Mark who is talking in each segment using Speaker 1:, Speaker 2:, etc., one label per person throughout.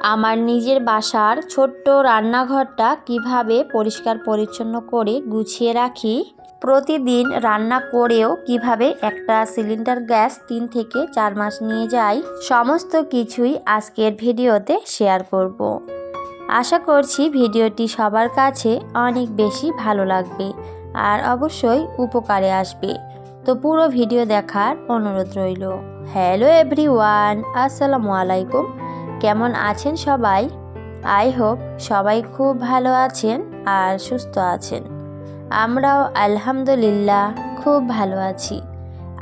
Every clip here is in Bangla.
Speaker 1: আমার নিজের বাসার ছোট্ট রান্নাঘরটা কীভাবে পরিষ্কার পরিচ্ছন্ন করে গুছিয়ে রাখি? প্রতিদিন রান্না করেও কীভাবে একটা সিলিন্ডার গ্যাস তিন থেকে চার মাস নিয়ে যাই সমস্ত কিছুই আজকের ভিডিওতে শেয়ার করব। আশা করছি ভিডিওটি সবার কাছে অনেক বেশি ভালো লাগবে আর অবশ্যই উপকারে আসবে। তো পুরো ভিডিও দেখার অনুরোধ রইল। হ্যালো এভরিওয়ান, আসসালামু আলাইকুম। কেমন আছেন সবাই? আই হোপ সবাই খুব ভালো আছেন আর সুস্থ আছেন। আমরাও আলহামদুলিল্লাহ খুব ভালো আছি।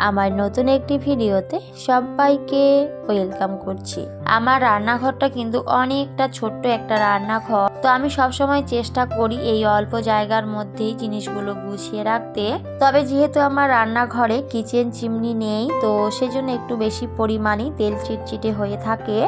Speaker 1: আমার নতুন একটি ভিডিওতে সবাইকে ওয়েলকাম করছি। আমার রান্নাঘরটা কিন্তু অনেকটা ছোট্ট একটা রান্নাঘর। তো আমি সবসময় চেষ্টা করি এই অল্প জায়গার মধ্যেই জিনিসগুলো গুছিয়ে রাখতে। তবে যেহেতু আমার রান্নাঘরে কিচেন চিমনি নেই, তো সেজন্য একটু বেশি পরিমাণে তেল চিটচিটে হয়ে থাকে।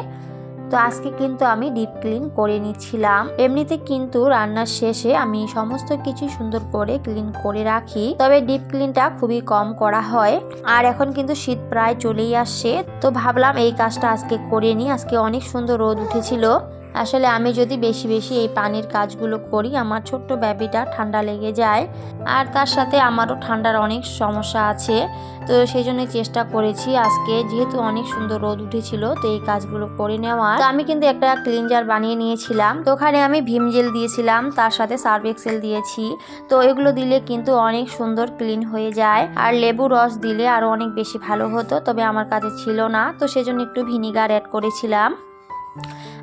Speaker 1: তো আজকে কিন্তু আমি ডিপ ক্লিন করে নিচ্ছিলাম। এমনিতে কিন্তু রান্নার শেষে আমি সমস্ত কিছু সুন্দর করে ক্লিন করে রাখি। তবে ডিপ ক্লিনটা খুবই কম করা হয়। আর এখন কিন্তু শীত প্রায় চলেই আসছে। তো ভাবলাম এই কাজটা আজকে করে নিই। আজকে অনেক সুন্দর রোদ উঠেছিল। আসলে আমি যদি বেশি বেশি এই পানির কাজগুলো করি, আমার ছোট্ট বেবিটা ঠান্ডা লেগে যায়। আর তার সাথে আমারও ঠান্ডার অনেক সমস্যা আছে। তো সেই জন্য চেষ্টা করেছি আজকে। যেহেতু অনেক সুন্দর রোদ উঠেছিল, তো এই কাজগুলো করে নেওয়া তো আমি কিন্তু একটা ক্লিনজার বানিয়ে নিয়েছিলাম। তো ওখানে আমি ভীম জেল দিয়েছিলাম, তার সাথে সার্ফ এক্সেল দিয়েছি। তো এগুলো দিলে কিন্তু অনেক সুন্দর ক্লিন হয়ে যায়। আর লেবু রস দিলে আরও অনেক বেশি ভালো হতো, তবে আমার কাছে ছিল না। তো সেজন্য একটু ভিনিগার অ্যাড করেছিলাম।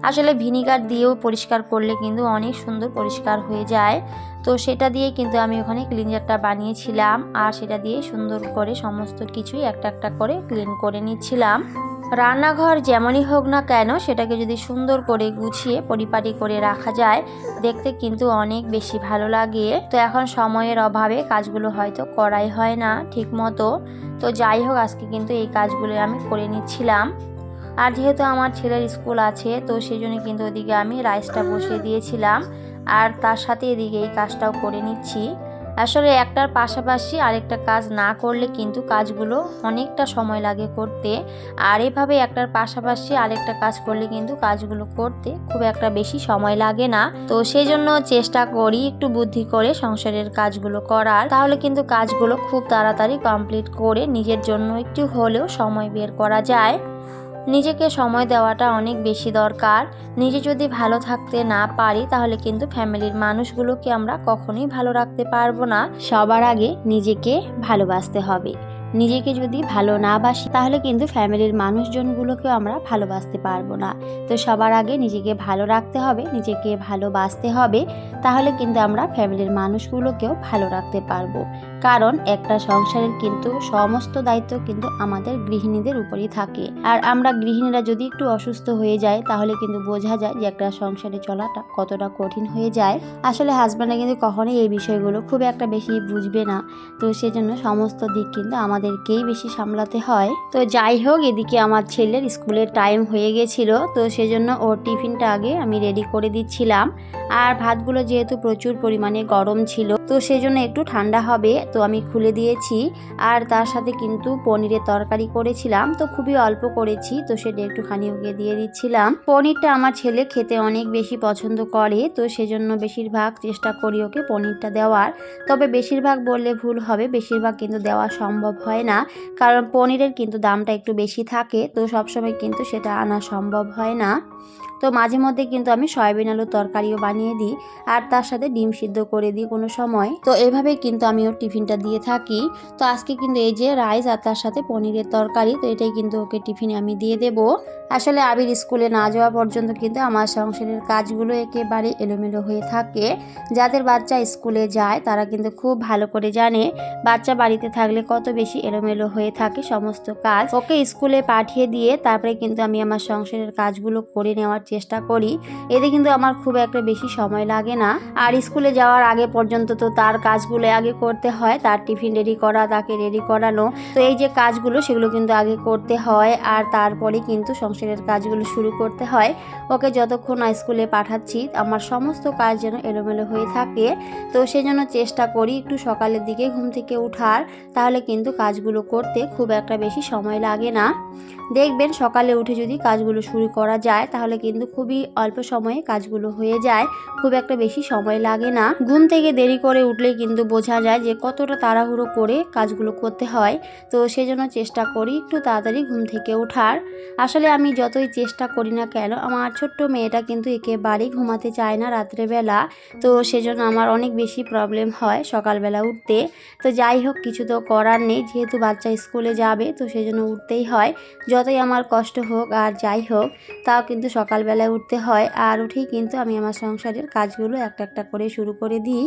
Speaker 1: আসলে ভিনিগার দিয়েও পরিষ্কার করলে কিন্তু অনেক সুন্দর পরিষ্কার হয়ে যায়। তো সেটা দিয়ে কিন্তু আমি ওখানে ক্লিনজারটা বানিয়েছিলাম আর সেটা দিয়ে সুন্দর করে সমস্ত কিছুই একটা একটা করে ক্লিন করে নিচ্ছিলাম। রান্নাঘর যেমনই হোক না কেন সেটাকে যদি সুন্দর করে গুছিয়ে পরিপাটি করে রাখা যায়, দেখতে কিন্তু অনেক বেশি ভালো লাগে। তো এখন সময়ের অভাবে কাজগুলো হয়তো করাই হয় না ঠিক মতো তো যাই হোক, আজকে কিন্তু এই কাজগুলো আমি করে নিচ্ছিলাম। আর যেহেতু আমার ছেলের স্কুল আছে, তো সেই জন্য কিন্তু ওদিকে আমি রাইসটা বসিয়ে দিয়েছিলাম। আর তার সাথে এদিকে এই কাজটাও করে নিচ্ছি। আসলে একটার পাশাপাশি আরেকটা কাজ না করলে কিন্তু কাজগুলো অনেকটা সময় লাগে করতে। আর এভাবে একটার পাশাপাশি আরেকটা কাজ করলে কিন্তু কাজগুলো করতে খুব একটা বেশি সময় লাগে না। তো সেই জন্য চেষ্টা করি একটু বুদ্ধি করে সংসারের কাজগুলো করার। তাহলে কিন্তু কাজগুলো খুব তাড়াতাড়ি কমপ্লিট করে নিজের জন্য একটু হলেও সময় বের করা যায়। নিজেকে সময় দেওয়াটা অনেক বেশি দরকার। নিজে যদি ভালো থাকতে না পারি, তাহলে কিন্তু ফ্যামিলির মানুষগুলোকে আমরা কখনোই ভালো রাখতে পারব না। সবার আগে নিজেকে ভালোবাসতে হবে। নিজেকে যদি ভালো না বাসি, তাহলে কিন্তু ফ্যামিলির মানুষজনগুলোকেও আমরা ভালোবাসতে পারব না। তো সবার আগে নিজেকে ভালো রাখতে হবে, নিজেকে ভালোবাসতে হবে, তাহলে কিন্তু আমরা ফ্যামিলির মানুষগুলোকেও ভালো রাখতে পারব। কারণ একটা সংসারের কিন্তু সমস্ত দায়িত্ব কিন্তু আমাদের গৃহিণীদের উপরই থাকে। আর আমরা গৃহিণীরা যদি একটু অসুস্থ হয়ে যায়, তাহলে কিন্তু বোঝা যায় যে একটা সংসারে চলাটা কতটা কঠিন হয়ে যায়। আসলে হাজব্যান্ডরা কিন্তু কখনোই এই বিষয়গুলো খুব একটা বেশি বুঝবে না। তো সেজন্য সমস্ত দিক কিন্তু আমাদেরকেই বেশি সামলাতে হয়। তো যাই হোক, এদিকে আমার ছেলের স্কুলের টাইম হয়ে গেছিল। তো সেজন্য ওর টিফিনটা আগে আমি রেডি করে দিচ্ছিলাম। আর ভাতগুলো যেহেতু প্রচুর পরিমাণে গরম ছিল, তো সেজন্য একটু ঠান্ডা হবে। তো আমি খুলে দিয়েছি। আর তার সাথে কিন্তু পনিরের তরকারি করেছিলাম। তো খুবই অল্প করেছি, তো সেটা একটুখানি ওকে দিয়ে দিচ্ছিলাম। পনিরটা আমার ছেলে খেতে অনেক বেশি পছন্দ করে, তো সেজন্য বেশিরভাগ চেষ্টা করি ওকে পনিরটা দেওয়ার। তবে বেশিরভাগ বললে ভুল হবে, বেশিরভাগ কিন্তু দেওয়া সম্ভব হয় না। কারণ পনিরের কিন্তু দামটা একটু বেশি থাকে, তো সবসময় কিন্তু সেটা আনা সম্ভব হয় না। তো মাঝে মধ্যে কিন্তু আমি সয়াবিন আলুর তরকারিও বানিয়ে দিই, আর তার সাথে ডিম সিদ্ধ করে দিই কোনো সময়। তো এভাবে কিন্তু আমি ওর টিফিনটা দিয়ে থাকি। তো আজকে কিন্তু এই যে রাইস আর তার সাথে পনিরের তরকারি, তো এটাই কিন্তু ওকে টিফিনে আমি দিয়ে দেব। আসলে আবির স্কুলে না যাওয়া পর্যন্ত কিন্তু আমার সংসারের কাজগুলো একেবারে এলোমেলো হয়ে থাকে। যাদের বাচ্চা স্কুলে যায়, তারা কিন্তু খুব ভালো করে জানে। বাচ্চা বাড়িতে থাকলে কত বেশি এলোমেলো হয়ে থাকে সমস্ত কাজ। ওকে স্কুলে পাঠিয়ে দিয়ে তারপরে কিন্তু আমি আমার সংসারের কাজগুলো করে নেওয়ার চেষ্টা করি। এতে কিন্তু আমার খুব একটা বেশি সময় লাগে না। আর স্কুলে যাওয়ার আগে পর্যন্ত তো তার কাজগুলো আগে করতে হয়। তার টিফিন রেডি করা, তাকে রেডি করানো। তো এই যে কাজগুলো, সেগুলো কিন্তু আগে করতে হয় আর তারপরে কিন্তু সংসারের কাজগুলো শুরু করতে হয়। ওকে যতক্ষণ স্কুলে পাঠাচ্ছি, আমার সমস্ত কাজ যেন এলোমেলো হয়ে থাকে। তো সেই জন্য চেষ্টা করি একটু সকালের দিকে ঘুম থেকে উঠার, তাহলে কিন্তু কাজগুলো করতে খুব একটা বেশি সময় লাগে না। দেখবেন সকালে উঠে যদি কাজগুলো শুরু করা যায়, তাহলে কিন্তু খুবই অল্প সময়ে কাজগুলো হয়ে যায়। খুব একটা বেশি সময় লাগে না। ঘুম থেকে দেরি করে উঠলেই কিন্তু বোঝা যায় যে কতটা তাড়াহুড়ো করে কাজগুলো করতে হয়, তো সেজন্য চেষ্টা করি একটু তাড়াতাড়ি ঘুম থেকে ওঠার। আসলে আমি যতই চেষ্টা করি না কেন, আমার ছোট্ট মেয়েটা কিন্তু একেবারেই ঘুমাতে চায় না রাত্রেবেলা। তো সেজন্য আমার অনেক বেশি প্রবলেম হয় সকালবেলা উঠতে। তো যাই হোক, কিছু তো করার নেই, যেহেতু বাচ্চা স্কুলে যাবে, তো সেজন্য উঠতেই হয়। যতই আমার কষ্ট হোক আর যাই হোক, তাও কিন্তু সকালবেলায় উঠতে হয়। আর উঠেই কিন্তু আমি আমার সংসারের কাজগুলো একটা একটা করে শুরু করে দিই।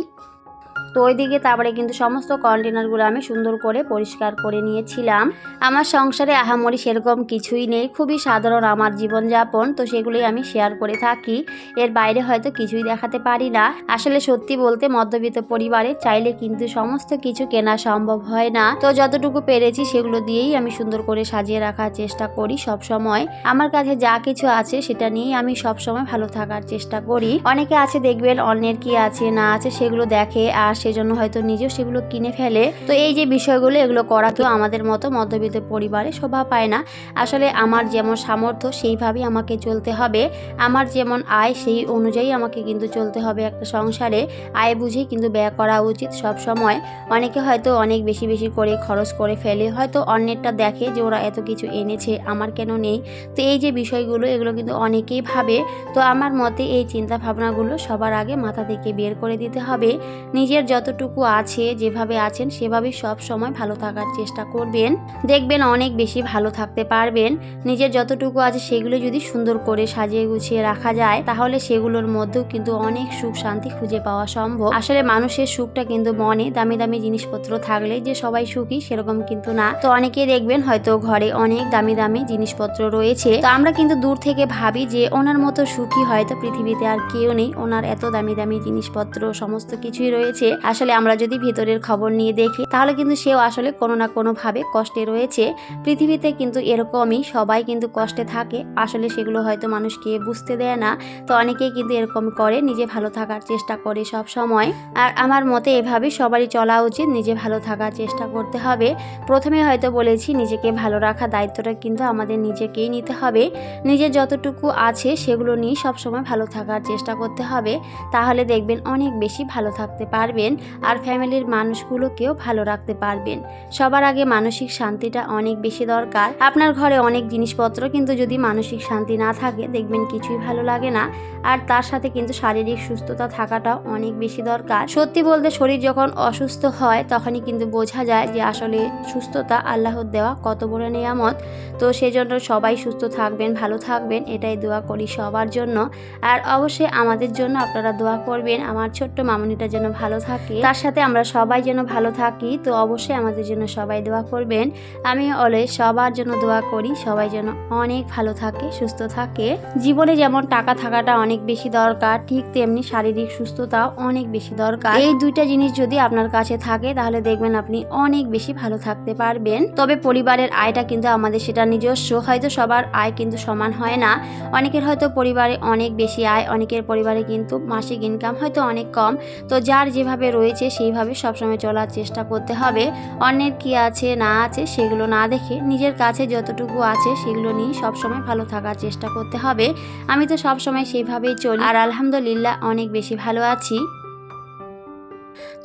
Speaker 1: তো ওইদিকে তারপরে কিন্তু সমস্ত কন্টেনারগুলো আমি সুন্দর করে পরিষ্কার করে নিয়েছিলাম। আমার সংসারে আহামরি সেরকম কিছুই নেই, খুবই সাধারণ আমার জীবনযাপন, তো সেগুলোই আমি শেয়ার করে থাকি। এর বাইরে হয়তো কিছুই দেখাতে পারি না। আসলে সত্যি বলতে মধ্যবিত্ত পরিবারে চাইলে কিন্তু সমস্ত কিছু কেনা সম্ভব হয় না। তো যতটুকু পেরেছি সেগুলো দিয়েই আমি সুন্দর করে সাজিয়ে রাখার চেষ্টা করি সব সময় আমার কাছে যা কিছু আছে সেটা নিয়েই আমি সব সময় ভালো থাকার চেষ্টা করি। অনেকে আছে দেখবেন অন্যের কি আছে না আছে সেগুলো দেখে আর সেজন্য হয়তো নিজেও সেগুলো কিনে ফেলে। তো এই যে বিষয়গুলো, এগুলো করা তো আমাদের মতো মধ্যবিত্ত পরিবারে শোভা পায় না। আসলে আমার যেমন সামর্থ্য, সেইভাবেই আমাকে চলতে হবে। আমার যেমন আয়, সেই অনুযায়ী আমাকে কিন্তু চলতে হবে একটা সংসারে। আয় বুঝেই কিন্তু ব্যয় করা উচিত সব সময় অনেকে হয়তো অনেক বেশি বেশি করে খরচ করে ফেলে। হয়তো অন্যেরটা দেখে যে ওরা এত কিছু এনেছে, আমার কেন নেই? তো এই যে বিষয়গুলো, এগুলো কিন্তু অনেকেই ভাবে। তো আমার মতে এই চিন্তা ভাবনাগুলো সবার আগে মাথা থেকে বের করে দিতে হবে। নিজের যতটুকু আছে, যেভাবে আছেন সেভাবেই সব সময় ভালো থাকার চেষ্টা করবেন। দেখবেন অনেক বেশি ভালো থাকতে পারবেন। নিজের যতটুকু আছে, সেগুলো যদি সুন্দর করে সাজিয়ে গুছিয়ে রাখা যায়, তাহলে সেগুলোর মধ্যেও কিন্তু অনেক সুখ শান্তি খুঁজে পাওয়া সম্ভব। আসলে মানুষের সুখটা কিন্তু মনে, দামি দামি জিনিসপত্র থাকলে যে সবাই সুখী, সেরকম কিন্তু না। তো অনেকেই দেখবেন হয়তো ঘরে অনেক দামি দামি জিনিসপত্র রয়েছে। তো আমরা কিন্তু দূর থেকে ভাবি যে, ওনার মতো সুখী হয়তো পৃথিবীতে আর কেউ নেই। ওনার এত দামি দামি জিনিসপত্র, সমস্ত কিছুই রয়েছে। আসলে আমরা যদি ভিতরের খবর নিয়ে দেখি, তাহলে কিন্তু সেও আসলে কোনো না কোনোভাবে কষ্টে রয়েছে। পৃথিবীতে কিন্তু এরকমই, সবাই কিন্তু কষ্টে থাকে। আসলে সেগুলো হয়তো মানুষকে বুঝতে দেয় না। তো অনেকেই কিন্তু এরকম করে, নিজে ভালো থাকার চেষ্টা করে সব সময়। আর আমার মতে এভাবে সবারই চলা উচিত, নিজে ভালো থাকার চেষ্টা করতে হবে। প্রথমে হয়তো বলেছি, নিজেকে ভালো রাখা দায়িত্বটা কিন্তু আমাদের নিজেকেই নিতে হবে। নিজের যতটুকু আছে, সেগুলো নিয়ে সবসময় ভালো থাকার চেষ্টা করতে হবে। তাহলে দেখবেন অনেক বেশি ভালো থাকতে পারবেন। আর ফ্যামিলির মানুষগুলোকেও ভালো রাখতে পারবেন। সবার আগে মানসিক শান্তিটা অনেক বেশি দরকার। আপনার ঘরে অনেক জিনিসপত্র কিন্তু যদি মানসিক শান্তি না থাকে, দেখবেন কিছুই ভালো লাগে না। আর তার সাথে কিন্তু শারীরিক সুস্থতা থাকাটাও অনেক বেশি দরকার। সত্যি বলতে শরীর যখন অসুস্থ হয়, তখনই কিন্তু বোঝা যায় যে আসলে সুস্থতা আল্লাহর দেওয়া কত বড় নিয়ামত। তো সেজন্য সবাই সুস্থ থাকবেন, ভালো থাকবেন, এটাই দোয়া করি সবার জন্য। আর অবশ্যই আমাদের জন্য আপনারা দোয়া করবেন। আমার ছোট্ট মামুনিটা যেন ভালো থাকে। তার সাথে আমরা সবাই যেন ভালো থাকি, তো অবশ্যই আমাদের জন্য সবাই দোয়া করবেন। আমি অলওয়েজ সবার জন্য দোয়া করি, সবাই যেন অনেক ভালো থাকে, সুস্থ থাকে। জীবনে যেমন টাকা থাকাটা অনেক বেশি দরকার, ঠিক তেমনি শারীরিক সুস্থতাও অনেক বেশি দরকার। এই দুইটা জিনিস যদি আপনার কাছে থাকে, তাহলে দেখবেন আপনি অনেক বেশি ভালো থাকতে পারবেন। তবে পরিবারের আয়টা কিন্তু আমাদের সেটা নিজস্ব, হয়তো সবার আয় কিন্তু সমান হয় না। অনেকের হয়তো পরিবারে অনেক বেশি আয়, অনেকের পরিবারে কিন্তু মাসিক ইনকাম হয়তো অনেক কম। তো যার যেভাবে রয়েছে, সেইভাবে সবসময় চলার চেষ্টা করতে হবে। অন্যের কি আছে, না আছে, সেগুলো না দেখে নিজের কাছে যতটুকু আছে, সেগুলো নিয়ে সবসময় ভালো থাকার চেষ্টা করতে হবে। আমি তো সবসময় সেইভাবেই চলি। আর আলহামদুলিল্লাহ, অনেক বেশি ভালো আছি।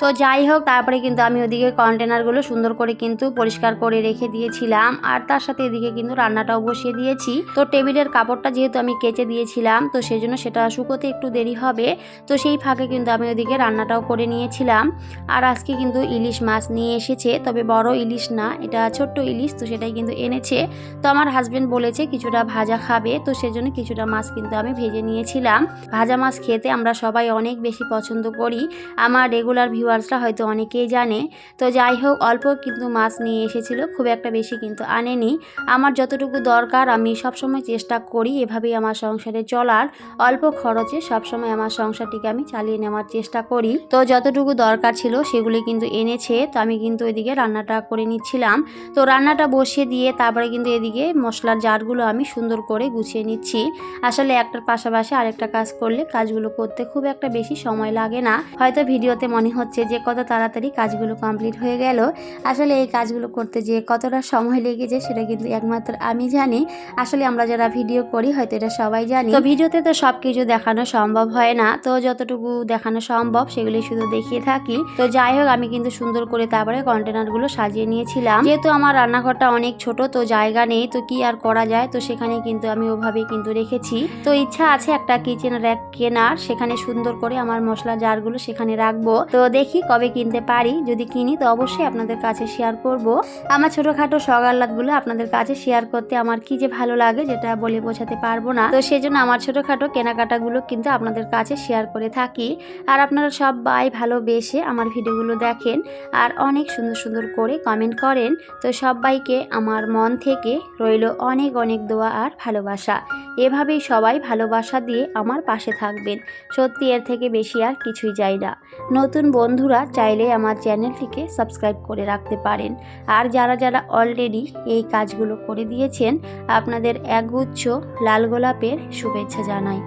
Speaker 1: তো যাই হোক, তারপরে কিন্তু আমি ওদিকে কন্টেনারগুলো সুন্দর করে কিন্তু পরিষ্কার করে রেখে দিয়েছিলাম। আর তার সাথে এদিকে কিন্তু রান্নাটাও বসিয়ে দিয়েছি। তো টেবিলের কাপড়টা যেহেতু আমি কেচে দিয়েছিলাম, তো সেই জন্য সেটা শুকোতে একটু দেরি হবে। তো সেই ফাঁকে কিন্তু আমি ওদিকে রান্নাটাও করে নিয়েছিলাম। আর আজকে কিন্তু ইলিশ মাছ নিয়ে এসেছে, তবে বড় ইলিশ না, এটা ছোট্ট ইলিশ, তো সেটাই কিন্তু এনেছে। তো আমার হাজবেন্ড বলেছে কিছুটা ভাজা খাবে, তো সেজন্য কিছুটা মাছ কিন্তু আমি ভেজে নিয়েছিলাম। ভাজা মাছ খেতে আমরা সবাই অনেক বেশি পছন্দ করি। আমার রেগুলার ভিউয়ার্সরা হয়তো অনেকেই জানে। তো যাই হোক, অল্প কিন্তু মাছ নিয়ে এসেছিল, খুব একটা বেশি কিন্তু আনেনি। আমার যতটুকু দরকার, আমি সবসময় চেষ্টা করি এভাবেই আমার সংসারে চলার। অল্প খরচে সবসময় আমার সংসারটিকে আমি চালিয়ে নেওয়ার চেষ্টা করি। তো যতটুকু দরকার ছিল, সেগুলি কিন্তু এনেছে। তো আমি কিন্তু এদিকে রান্নাটা করে নিচ্ছিলাম। তো রান্নাটা বসিয়ে দিয়ে তারপরে কিন্তু এদিকে মশলার জারগুলো আমি সুন্দর করে গুছিয়ে নিচ্ছি। আসলে একটার পাশাপাশি আরেকটা কাজ করলে কাজগুলো করতে খুব একটা বেশি সময় লাগে না। হয়তো ভিডিওতে মনে হচ্ছে হচ্ছে যে কত তাড়াতাড়ি কাজগুলো কমপ্লিট হয়ে গেল। আসলে এই কাজগুলো করতে যে কতটা সময় লেগেছে সেটা কিন্তু একমাত্র আমি জানি। আসলে আমরা যারা ভিডিও করি হয়তো এটা সবাই জানি। তো ভিডিওতে তো সব কিছু দেখানো সম্ভব হয় না। তো যতটুকু দেখানো সম্ভব সেগুলি শুধু দেখিয়ে থাকি। তো যাই হোক, আমি কিন্তু সুন্দর করে তারপরে কন্টেনারগুলো সাজিয়ে নিয়েছিলাম। যেহেতু আমার রান্নাঘরটা অনেক ছোট, তো জায়গা নেই, তো কি আর করা যায়? তো সেখানে কিন্তু আমি ওভাবেই কিন্তু রেখেছি। তো ইচ্ছা আছে একটা কিচেন র্যাক কেনার। সেখানে সুন্দর করে আমার মশলা জারগুলো সেখানে রাখব। তো দেখি কবে কিনতে পারি। যদি কিনি, তো অবশ্যই আপনাদের কাছে শেয়ার করব। আমার ছোটোখাটো সগাল্লাদগুলো আপনাদের কাছে শেয়ার করতে আমার কি যে ভালো লাগে যেটা বলে বোঝাতে পারব না। তো সেই জন্য আমার ছোটোখাটো কেনাকাটাগুলো কিন্তু আপনাদের কাছে শেয়ার করে থাকি। আর আপনারা সবাই ভালোবেসে আমার ভিডিওগুলো দেখেন আর অনেক সুন্দর সুন্দর করে কমেন্ট করেন। তো সবাইকে আমার মন থেকে রইল অনেক অনেক দোয়া আর ভালোবাসা। এভাবেই সবাই ভালোবাসা দিয়ে আমার পাশে থাকবেন। সত্যি এর থেকে বেশি আর কিছুই চাই না। নতুন বন্ধুরা, চাইলে আমার চ্যানেলটিকে সাবস্ক্রাইব করে রাখতে পারেন। আর যারা যারা অলরেডি এই কাজগুলো করে দিয়েছেন, আপনাদের একগুচ্ছ লাল গোলাপের শুভেচ্ছা জানাই।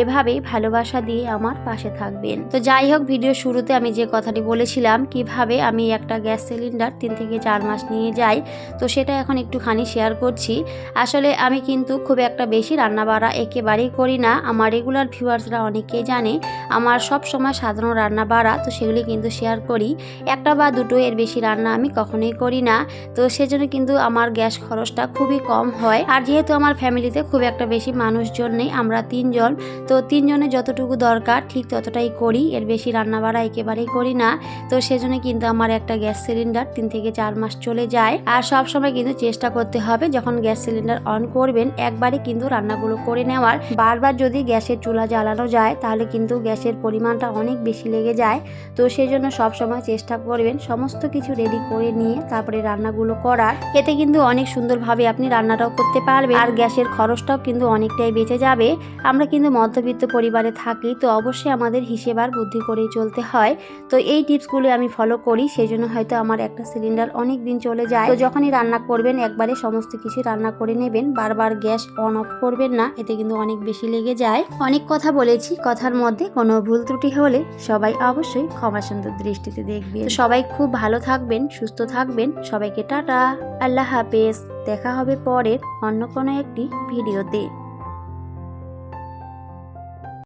Speaker 1: এভাবেই ভালোবাসা দিয়ে আমার পাশে থাকবেন। তো যাই হোক ভিডিও শুরুতে আমি যে কথাটি বলেছিলাম, কীভাবে আমি একটা গ্যাস সিলিন্ডার তিন থেকে চার মাস নিয়ে যাই, তো সেটা এখন একটুখানি শেয়ার করছি। আসলে আমি কিন্তু খুব একটা বেশি রান্না বাড়া একেবারেই করি না। আমার রেগুলার ভিউয়ার্সরা অনেকেই জানে, আমার সব সময় সাধারণ রান্না বাড়া তো সেগুলি কিন্তু শেয়ার করি। একটা বা দুটো এর বেশি রান্না আমি কখনোই করি না। তো সেজন্য কিন্তু আমার গ্যাস খরচটা খুবই কম হয়। আর যেহেতু আমার ফ্যামিলিতে খুব একটা বেশি মানুষজন নেই, আমরা তিনজন, তো তিনজনের যতটুকু দরকার ঠিক ততটাই করি। এর বেশি রান্না বাড়া একেবারেই করি না। তো সেজন্য কিন্তু আমার একটা গ্যাস সিলিন্ডার তিন থেকে চার মাস চলে যায়। আর সব সময় কিন্তু চেষ্টা করতে হবে যখন গ্যাস সিলিন্ডার অন করবেন, একবারে কিন্তু রান্নাগুলো করে নেওয়ার। বারবার যদি গ্যাসের চুলা জ্বালানো যায়, তাহলে কিন্তু গ্যাসের পরিমাণটা অনেক বেশি লেগে যায়। তো সেই জন্য সবসময় চেষ্টা করবেন সমস্ত কিছু রেডি করে নিয়ে তারপরে রান্নাগুলো করার। এতে কিন্তু অনেক সুন্দরভাবে আপনি রান্নাটাও করতে পারবেন। আর গ্যাসের খরচটাও কিন্তু অনেকটাই বেঁচে যাবে। আমরা কিন্তু মধ্যবিত্ত পরিবারে থাকি, তো অবশ্যই আমাদের হিসেব আর বুদ্ধি করেই চলতে হয়। তো এই টিপসগুলো আমি ফলো করি সেই জন্য হয়তো আমার একটা সিলিন্ডার অনেক দিন চলে যায়। তো যখনই রান্না করবেন, একবারে সমস্ত কিছু রান্না করে নেবেন। বারবার গ্যাস অন অফ করবেন না, এতে কিন্তু অনেক বেশি লেগে যায়। অনেক কথা বলেছি, কথার মধ্যে কোনো ভুল ত্রুটি হলে সবাই অবশ্যই ক্ষমা সুন্দর দৃষ্টিতে দেখবে সবাই খুব ভালো থাকবেন, সুস্থ থাকবেন। সবাইকে টাটা। আল্লাহ হাফেজ। দেখা হবে পরের অন্য কোনো একটি ভিডিওতে।